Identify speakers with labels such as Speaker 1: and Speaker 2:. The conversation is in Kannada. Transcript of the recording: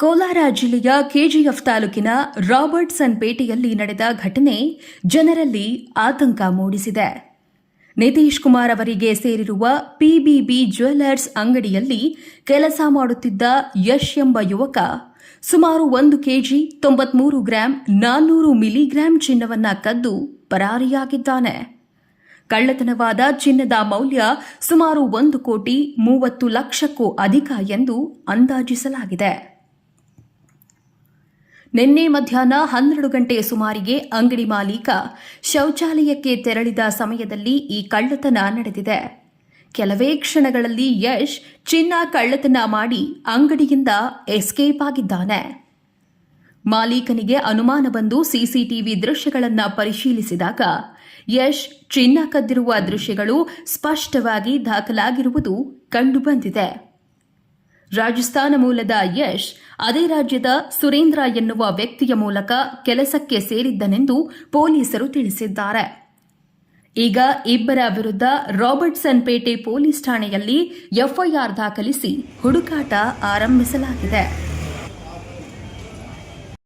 Speaker 1: ಕೋಲಾರ ಜಿಲ್ಲೆಯ ಕೆಜಿಎಫ್ ತಾಲೂಕಿನ ರಾಬರ್ಟ್ಸನ್ ಪೇಟೆಯಲ್ಲಿ ನಡೆದ ಘಟನೆ ಜನರಲ್ಲಿ ಆತಂಕ ಮೂಡಿಸಿದೆ. ನಿತೀಶ್ ಕುಮಾರ್ ಅವರಿಗೆ ಸೇರಿರುವ ಪಿಬಿಬಿ ಜ್ಯುವೆಲ್ಲರ್ಸ್ ಅಂಗಡಿಯಲ್ಲಿ ಕೆಲಸ ಮಾಡುತ್ತಿದ್ದ ಯಶ್ ಎಂಬ ಯುವಕ ಸುಮಾರು ಒಂದು ಕೆಜಿ ತೊಂಬತ್ಮೂರು ಗ್ರಾಂ ನಾನ್ನೂರು ಮಿಲಿಗ್ರಾಂ ಚಿನ್ನವನ್ನ ಕದ್ದು ಪರಾರಿಯಾಗಿದ್ದಾನೆ. ಕಳ್ಳತನವಾದ ಚಿನ್ನದ ಮೌಲ್ಯ ಸುಮಾರು ಒಂದು ಕೋಟಿ ಮೂವತ್ತು ಲಕ್ಷಕ್ಕೂ ಅಧಿಕ ಎಂದು ಅಂದಾಜಿಸಲಾಗಿದೆ. ನಿನ್ನೆ ಮಧ್ಯಾಹ್ನ ಹನ್ನೆರಡು ಗಂಟೆ ಸುಮಾರಿಗೆ ಅಂಗಡಿ ಮಾಲೀಕ ಶೌಚಾಲಯಕ್ಕೆ ತೆರಳಿದ ಸಮಯದಲ್ಲಿ ಈ ಕಳ್ಳತನ ನಡೆದಿದೆ. ಕೆಲವೇ ಕ್ಷಣಗಳಲ್ಲಿ ಯಶ್ ಚಿನ್ನ ಕಳ್ಳತನ ಮಾಡಿ ಅಂಗಡಿಯಿಂದ ಎಸ್ಕೇಪ್ ಆಗಿದ್ದಾನೆ. ಮಾಲೀಕನಿಗೆ ಅನುಮಾನ ಬಂದು ಸಿಸಿಟಿವಿ ದೃಶ್ಯಗಳನ್ನು ಪರಿಶೀಲಿಸಿದಾಗ ಯಶ್ ಚಿನ್ನ ಕದ್ದಿರುವ ದೃಶ್ಯಗಳು ಸ್ಪಷ್ಟವಾಗಿ ದಾಖಲಾಗಿರುವುದು ಕಂಡುಬಂದಿದೆ. ರಾಜಸ್ಥಾನ ಮೂಲದ ಯಶ್, ಅದೇ ರಾಜ್ಯದ ಸುರೇಂದ್ರ ಎನ್ನುವ ವ್ಯಕ್ತಿಯ ಮೂಲಕ ಕೆಲಸಕ್ಕೆ ಸೇರಿದ್ದನೆಂದು ಪೊಲೀಸರು ತಿಳಿಸಿದ್ದಾರೆ. ಈಗ ಇಬ್ಬರ ವಿರುದ್ಧ ರಾಬರ್ಟ್ಸನ್ ಪೇಟೆ ಪೊಲೀಸ್ ಠಾಣೆಯಲ್ಲಿ ಎಫ್ಐಆರ್ ದಾಖಲಿಸಿ ಹುಡುಕಾಟ ಆರಂಭಿಸಲಾಗಿದೆ.